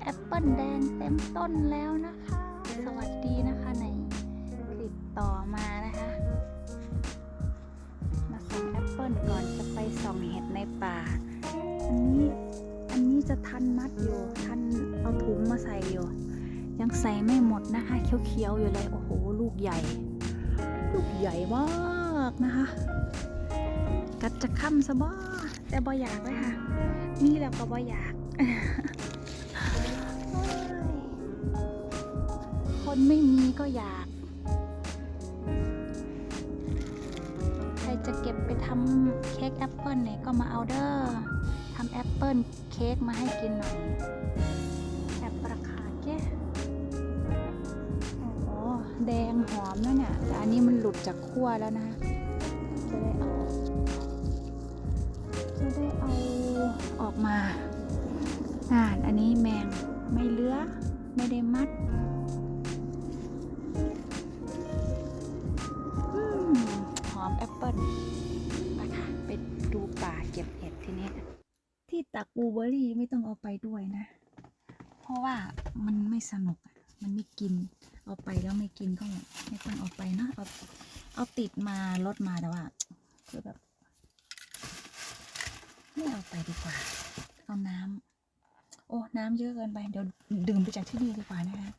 แอปเปิลแดงเต็มต้นแล้วนะคะ สวัสดีนะคะในคลิปต่อมานะคะ มาส่องแอปเปิลก่อนจะไปส่องเห็ดในป่า อันนี้อันนี้จะทันมัดอยู่ ทันเอาถุงมาใส่อยู่ ยังใส่ไม่หมดนะคะเขียวๆอยู่เลย โอ้โห ลูกใหญ่ ลูกใหญ่มากนะคะัดจะค่ำซะบ่แต่บ่อยากเลยค่ะ มีแล้วก็บ่อยาก คนไม่มีก็อยาก ใครจะเก็บไปทำเค้กแอปเปิลเนี่ยก็มาเอาเด้อทำแอปเปิลเค้กมาให้กินหน่อยแอบประคาแกโอ้แดงหอมนั่นน่ะแต่อันนี้มันหลุดจากขั้วแล้วนะจะ ออกมาอ่านอันนี้แมงไม่เลื้อไม่ได้มัดอหอมแอปเปิ้ลไปค่ะไปดูป่าเก็บเห็ดทีนี้ ที่ตักบูเบอรี่ไม่ต้องเอาไปด้วยนะ เพราะว่ามันไม่สนุกมันไม่กิน เอาไปแล้วไม่กินก็ไม่ต้องเอาไปนะเอาเอาติดมารถมาแต่ว่าคือแบบ ไม่เอาไปดีกว่า เอาน้ำโอ้น้ำเยอะเกินไป เดี๋ยวดื่มไปจากที่นี่ดีกว่านะคะ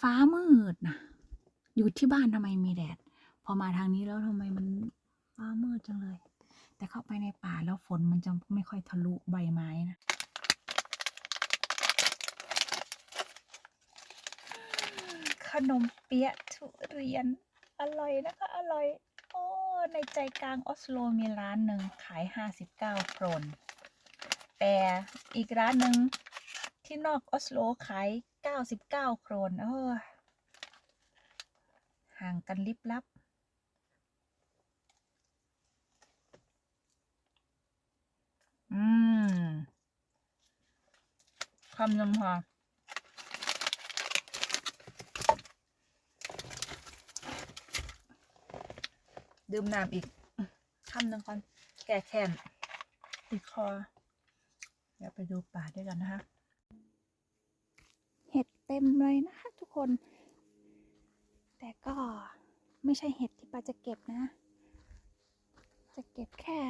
ฟ้ามืดนะอยู่ที่บ้านทำไมมีแดด พอมาทางนี้แล้วทำไมมันฟ้ามืดจังเลย แต่เข้าไปในป่าแล้วฝนมันจะไม่ค่อยทะลุใบไม้นะขนมเปี๊ยะทุเรียนอร่อยนะคะอร่อย อในใจกลางออสโลมีร้านหนึ่งขาย 59โครนแต่อีกร้านหนึ่งที่นอกออสโลขาย 99 โครนเออห่างกันลิบลับ อืมคำนึงพอ ดื่มน้ำอีกคำหนึ่งก่อน แก้แค้นติดคอ เดี๋ยวไปดูป่าด้วยกันนะคะ เห็ดเต็มเลยนะคะทุกคน แต่ก็ไม่ใช่เห็ดที่ปาจะเก็บนะ จะเก็บแค่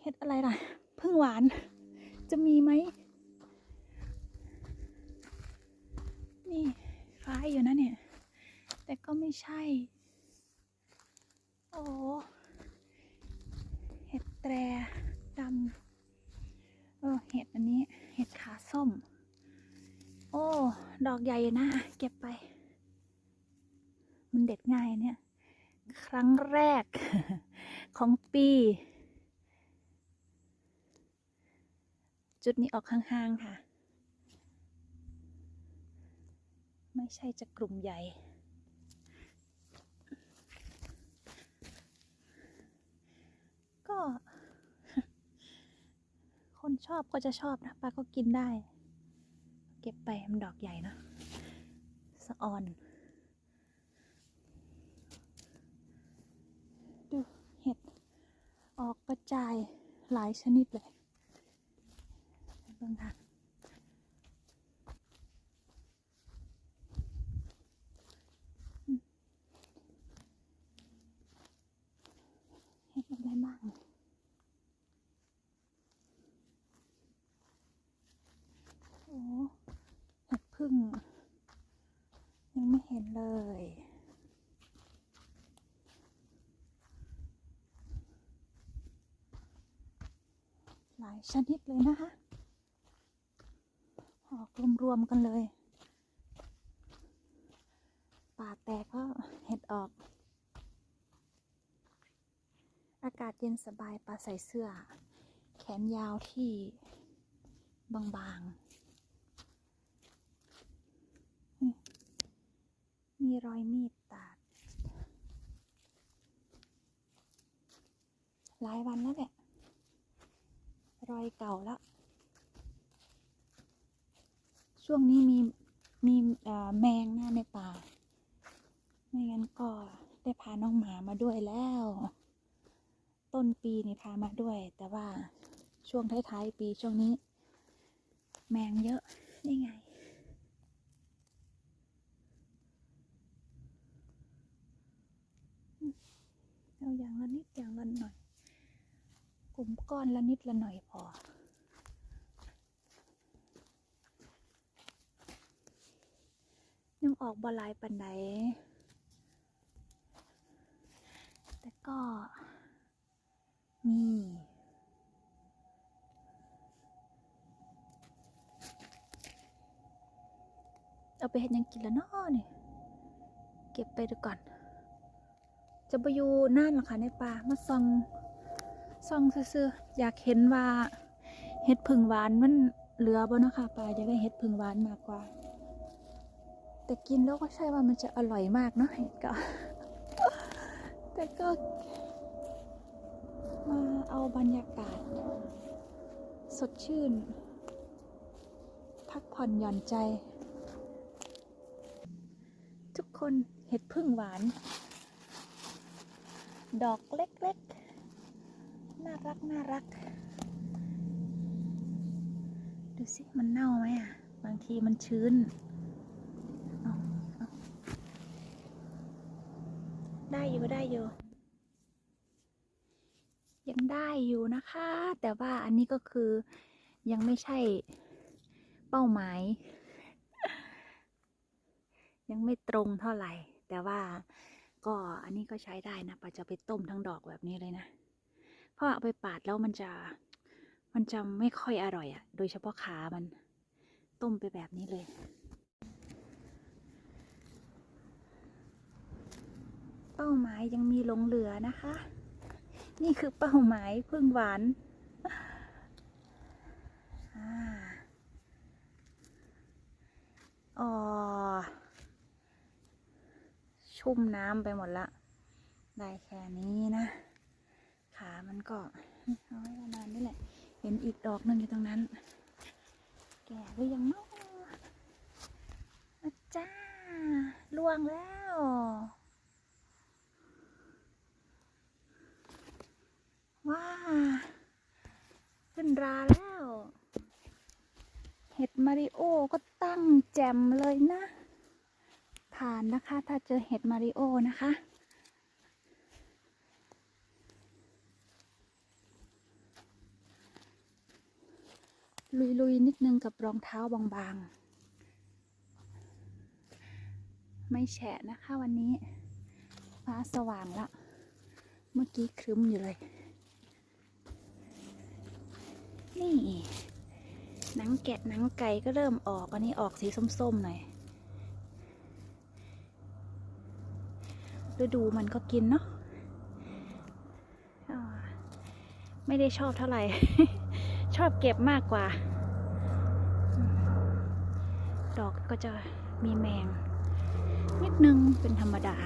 เห็ดอะไรล่ะ พึ่งหวาน จะมีไหม นี่ ฟ้ายอยู่นะเนี่ย แต่ก็ไม่ใช่ โอ้เห็ดแตรดำเออเห็ดอันนี้ เห็ดขาส้ม โอ้ ดอกใหญ่นะ เก็บไป มันเด็ดง่ายเนี่ย ครั้งแรกของปี จุดนี้ออกห่างๆค่ะ ไม่ใช่จะกลุ่มใหญ่ก็คนชอบก็จะชอบนะปลาก็กินได้ เก็บไปมันดอกใหญ่เนะสะออน ดูเห็ด ออกกระจายหลายชนิดเลยเบิ่งค่ะอืมเห็ดอะไรบ้าง โอ้เห็ดพึ่ง ยังไม่เห็นเลย หลายชนิดเลยนะคะ ออกรวมๆกันเลย ป่าแตกก็เห็ดออก อากาศเย็นสบายปลาใส่เสื้อ แขนยาวที่บางๆ มีรอยมีดตาดหลายวันแล้วแหละ รอยเก่าแล้วช่วงนี้มีมีแมงหน้าในป่า ไม่งั้นก็ได้พาน้องหมามาด้วยแล้ว ต้นปีนี่พามาด้วย แต่ว่าช่วงท้ายๆปีช่วงนี้ แมงเยอะนี่ไงเอาอย่างละนิดอย่างละหน่อย มก้อนละนิดละหน่อยพอ ยังออกบหลายปันไดแต่ก็มีเอาไปเห็นยังกินแล้วเนาะนี่ เก็บไปดูก่อน จะไปอยู่น่านหรอคะในป่ามาส่อง ส่องซื่อๆอยากเห็นว่าเห็ดผึ่งหวานมันเหลือบ่เนาะค่ะป่าอยากได้เห็ดผึ่งหวานมากกว่า แต่กินแล้วก็ใช่ว่ามันจะอร่อยมากเนาะเห็ดก็แต่ก็มาเอาบรรยากาศ สดชื่น พักผ่อนหย่อนใจ ทุกคนเห็ดพึ่งหวาน ดอกเล็กๆ น่ารักน่ารัก ดูสิมันเน่าไหมอะ บางทีมันชื้น ได้อยู่ได้อยู่ ยังได้อยู่นะคะ แต่ว่าอันนี้ก็คือยังไม่ใช่เป้าหมาย ยังไม่ตรงเท่าไหร่ แต่ว่าก็อันนี้ก็ใช้ได้นะปาจะไปต้มทั้งดอกแบบนี้เลยนะ เพราะเอาไปปาดแล้วมันจะ มันจะไม่ค่อยอร่อยอะ่ะ โดยเฉพาะขามัน ต้มไปแบบนี้เลย เป้าหมายยังมีหลงเหลือนะคะ นี่คือเป้าหมายพึ่งหวานอ่าอ๋อชุ่มน้ำไปหมดละ ได้แค่นี้นะ ขามันก็เอาไว้ประมาณนี้แหละ เห็นอีกดอกหนึงอยู่ตรงนั้น แก่หรือยังเนาะอจ้าล่วงแล้วว้าขึ้นราแล้ว เห็ดมาริโอก็ตั้งแจมเลยนะ ผ่านนะคะ ถ้าเจอเห็ดมาริโอนะคะ ลุยๆ นิดนึงกับรองเท้าบางๆ ไม่แฉะนะคะวันนี้ ฟ้าสว่างแล้วเมื่อกี้ครึ้มอยู่เลย นี่ หนังแกะหนังไก่ก็เริ่มออก อันนี้ออกสีส้มๆหน่อย ฤดูมันก็กินเนาะไม่ได้ชอบเท่าไหร่ ชอบเก็บมากกว่า ดอกก็จะมีแมง นิดนึงเป็นธรรมดา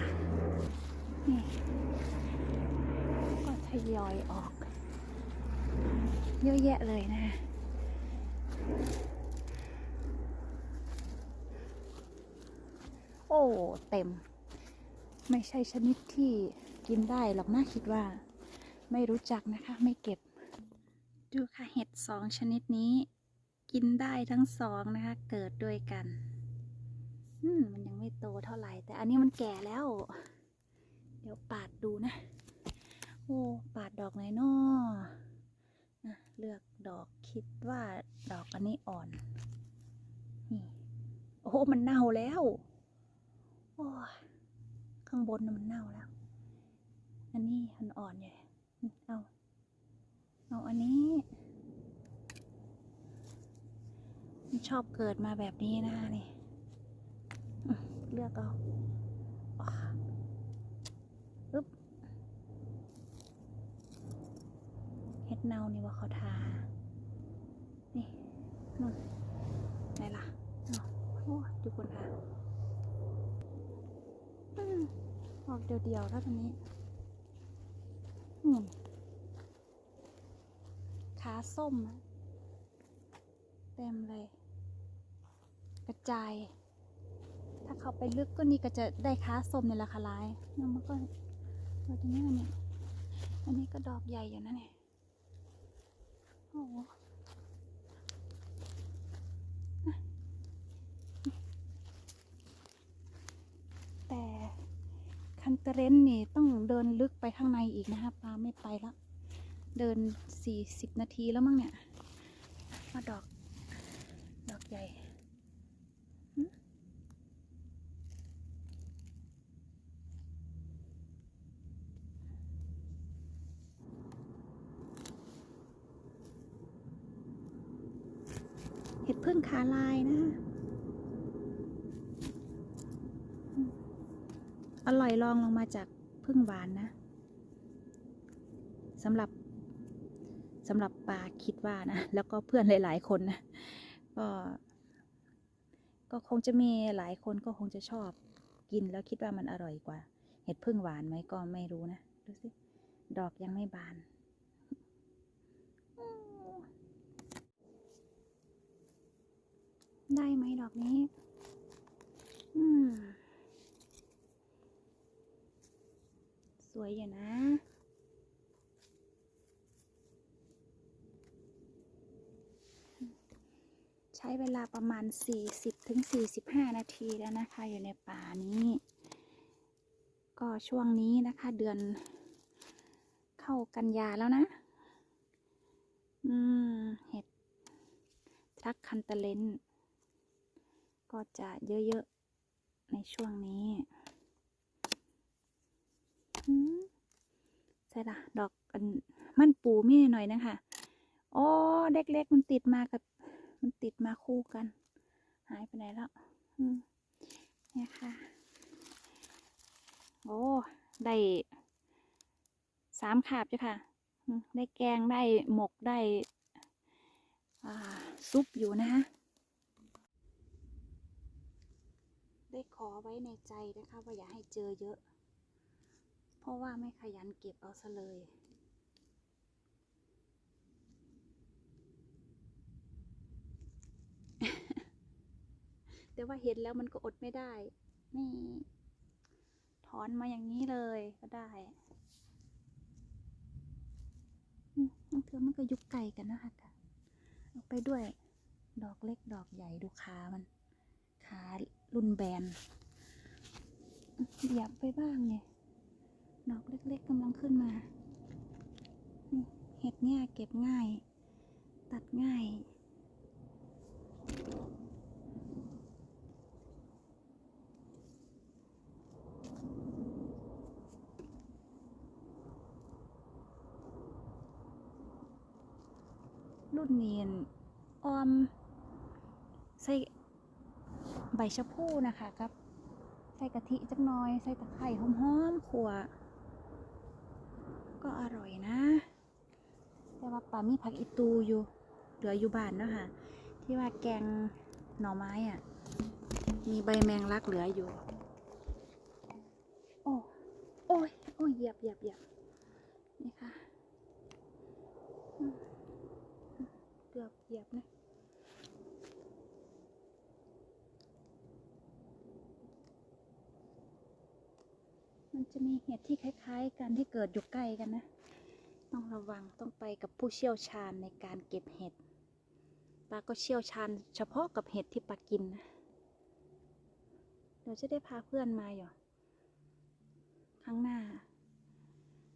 นี่ ก็ทยอยออก เยอะแยะเลยนะโอ้ เต็ม ไม่ใช่ชนิดที่กินได้หรอกนะคิดว่า ไม่รู้จักนะคะ ไม่เก็บ ดูค่ะเห็ดสองชนิดนี้ กินได้ทั้งสองนะคะ เกิดด้วยกัน อืมมันยังไม่โตเท่าไหร่ แต่อันนี้มันแก่แล้ว เดี๋ยวปาดดูนะ โอ้ปาดดอกไหนนาะอะเลือกดอกคิดว่าดอกอันนี้อ่อนนี่โอ้มันเน่าแล้วโอ้ข้างบนน่ะมันเน่าแล้ว อันนี้มันอ่อนอยู่อืมเอา เอาอันนี้ ชอบเกิดมาแบบนี้นะนี่เลือกเอาอึ๊บเฮ็ดเนานี่ว่าเขาทา นี่นู่นไหนล่ะอ้าวโอ้ดูคนทาอืมออกเดียวๆแล้วตอนนี้อืม ขาส้ม เต็มเลย กระจาย ถ้าเขาไปลึกก็นี่ก็จะได้ค้าส้มในราคาร้ายแล้วมันก็เราจะนี่เนี่ยอันนี้ก็ดอกใหญ่อยู่นะเนี่ยโอ้โหแต่คันเตเรนนี่ต้องเดินลึกไปข้างในอีกนะคะปลาไม่ไปแล้ว เดินสี่สิบนาทีแล้วมั้งเนี่ยมาดอก ดอกใหญ่เห็ดพึ่งขาลายนะอืมอร่อยลองลงมาจากพึ่งหวานนะสำหรับ สำหรับปลาคิดว่านะ แล้วก็เพื่อนหลาย ๆ คนนะก็ก็คงจะมีหลายคนก็คงจะชอบกินแล้วคิดว่ามันอร่อยกว่า เห็ดพึ่งหวานไหมก็ไม่รู้นะ ดูสิ ดอกยังไม่บาน ได้ไหมดอกนี้ อืม สวยอยู่นะ ช้เวลาประมาณ 40ถึง45 นาทีแล้วนะคะ อยู่ในป่านี้ ก็ช่วงนี้นะคะเดือนเข้ากันยาแล้วนะ อืม เห็ดทรักคันตะเลนก็จะเยอะๆ ในช่วงนี้ใช่ละดอกอันมันปูมีหน่อยนะคะอ๋อเล็กๆ มันติดมากับ มันติดมาคู่กัน หายไปไหนแล้วเนี่ยค่ะ โอ้ ได้สามขาบจ้ะค่ะ ได้แกงได้หมกได้ซุปอยู่นะคะได้ขอไว้ในใจนะคะว่าอย่าให้เจอเยอะ เพราะว่าไม่ขยันเก็บเอาซะเลย แต่ว่าเห็นแล้วมันก็อดไม่ได้ นี่ ถอนมาอย่างนี้เลยก็ได้อืมบางเทอมันก็ยุกไก่กันนะคะกะเอาไปด้วย ดอกเล็กดอกใหญ่ดูขามัน ขารุ่นแบนเหยียบไปบ้างเนี่ยดอกเล็กๆกำลังขึ้นมา เห็ดเนี่ยเก็บง่าย ตัดง่าย เนียนออม ใส่ใบชะพูนะคะกับใส่กะทิจักน้อย ใส่ตะไคร้หอมๆขัว ก็อร่อยนะ แต่ว่าป่ามีผักอีตูอยู่ เหลืออยู่บ้านเนาะค่ะ ที่ว่าแกงหน่อไม้อะ มีใบแมงลักเหลืออยู่ โอ้ โอ้ย โอ้ยเหยียบเหยียบเหยียบนี่ค่ะอืม เกือบเหยียบนะมันจะมีเห็ดที่คล้าย ๆ กันที่เกิดอยู่ใกล้กันนะ ต้องระวังต้องไปกับผู้เชี่ยวชาญในการเก็บเห็ดปาก็เชี่ยวชาญเฉพาะกับเห็ดที่ปากินนะเดี๋ยวจะได้พาเพื่อนมาอยู่ครั้งหน้า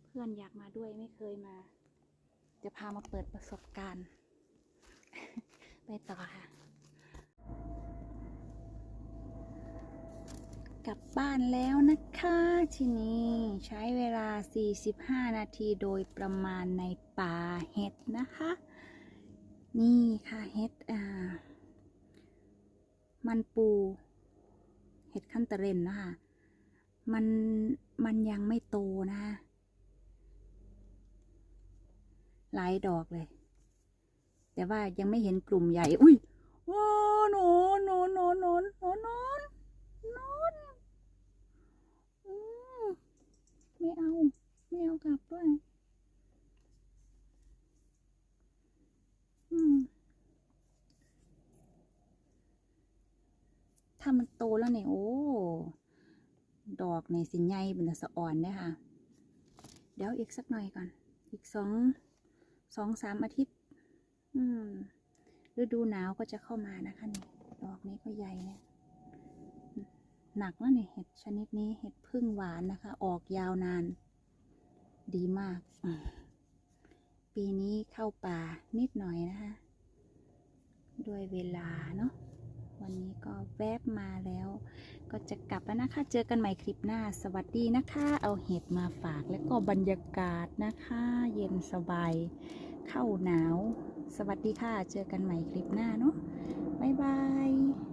เพื่อนอยากมาด้วยไม่เคยมา จะพามาเปิดประสบการณ์ ไปต่อค่ะ กลับบ้านแล้วนะคะทีนี้ใช้เวลา 45 นาทีโดยประมาณในป่าเห็ดนะคะ นี่ค่ะเห็ดอ่า มันปูเห็ดขั้นตะเรนนะคะ มัน มันยังไม่โตนะคะหลายดอกเลย แต่ว่ายังไม่เห็นกลุ่มใหญ่ อุ้ยว้านอนนอนนอนนอนนอนนอนนอนไม่เอา ไม่เอากลับด้วย ถ้ามันโตแล้วเนี่ย โอ้ ดอกในสิใหญ่เป็นสะอ่อนเด้อค่ะ เดี๋ยวอีกสักหน่อยก่อน อีกสอง สองสามอาทิตย์ อืมฤดูหนาวก็จะเข้ามานะคะนี่ดอกนี้ก็ใหญ่เนี่ยหนักแล้วนี่ยเห็ดชนิดนี้เห็ดพึ่งหวานนะคะ ออกยาวนาน ดีมาก ปีนี้เข้าป่านิดหน่อยนะคะ ด้วยเวลาเนาะวันนี้ก็แวบมาแล้ว ก็จะกลับแล้วนะคะ เจอกันใหม่คลิปหน้า สวัสดีนะคะ เอาเห็ดมาฝากแล้วก็บรรยากาศนะคะ เย็นสบาย เข้าหนาว สวัสดีค่ะ เจอกันใหม่คลิปหน้าเนาะบ๊ายบาย